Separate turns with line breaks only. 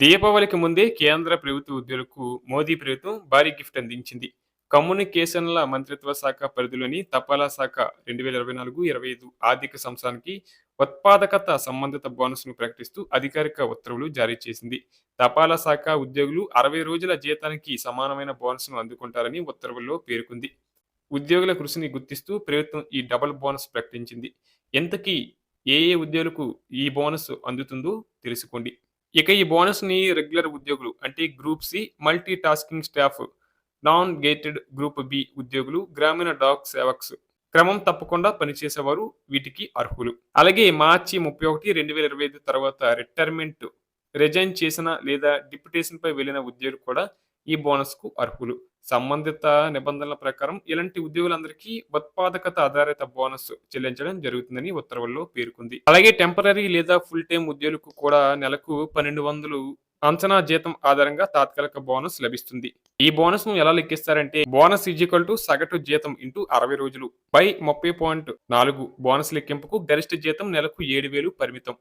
దీపావళికి ముందే కేంద్ర ప్రభుత్వ ఉద్యోగులకు మోదీ ప్రభుత్వం భారీ గిఫ్ట్ అందించింది. కమ్యూనికేషన్ల మంత్రిత్వ శాఖ పరిధిలోని తపాలా శాఖ రెండు వేల ఇరవై నాలుగు ఇరవై ఐదు ఆర్థిక సంవత్సరానికి ఉత్పాదకత సంబంధిత బోనస్ను ప్రకటిస్తూ అధికారిక ఉత్తర్వులు జారీ చేసింది. తపాలా శాఖ ఉద్యోగులు అరవై రోజుల జీతానికి సమానమైన బోనస్ను అందుకుంటారని ఉత్తర్వుల్లో పేర్కొంది. ఉద్యోగుల కృషిని గుర్తిస్తూ ప్రభుత్వం ఈ డబుల్ బోనస్ ప్రకటించింది. ఎంతకీ ఏ ఏ ఉద్యోగులకు ఈ బోనస్ అందుతుందో తెలుసుకోండి. ఇక ఈ బోనస్ని రెగ్యులర్ ఉద్యోగులు అంటే group C multi tasking staff non gazetted group B ఉద్యోగులు గ్రామీణ డాక్ సేవక్స్. క్రమం తప్పకుండా పనిచేసేవారు వీటికి అర్హులు. అలాగే మార్చి ముప్పై ఒకటి రెండు వేల ఇరవై ఐదు తర్వాత రిటైర్మెంట్ రిజైన్ చేసిన లేదా డిప్యుటేషన్పై వెళ్ళిన ఉద్యోగులు కూడా ఈ బోనస్కు అర్హులు. సంబంధిత నిబంధనల ప్రకారం ఇలాంటి ఉద్యోగులందరికీ ఉత్పాదకత ఆధారిత బోనస్ చెల్లించడం జరుగుతుందని ఉత్తర్వుల్లో పేర్కొంది. అలాగే టెంపరీ లేదా ఫుల్ టైం ఉద్యోగులకు కూడా నెలకు పన్నెండు వందలు అంచనా జీతం ఆధారంగా తాత్కాలిక బోనస్ లభిస్తుంది. ఈ బోనస్ను ఎలా లెక్కిస్తారంటే బోనస్ ఈజ్వల్ టు సగటు జీతం ఇంటూ అరవై రోజులు బై ముప్పై పాయింట్ నాలుగు బోనస్ లెక్కింపుకు గరిష్ట జీతం నెలకు ఏడు వేలు పరిమితం.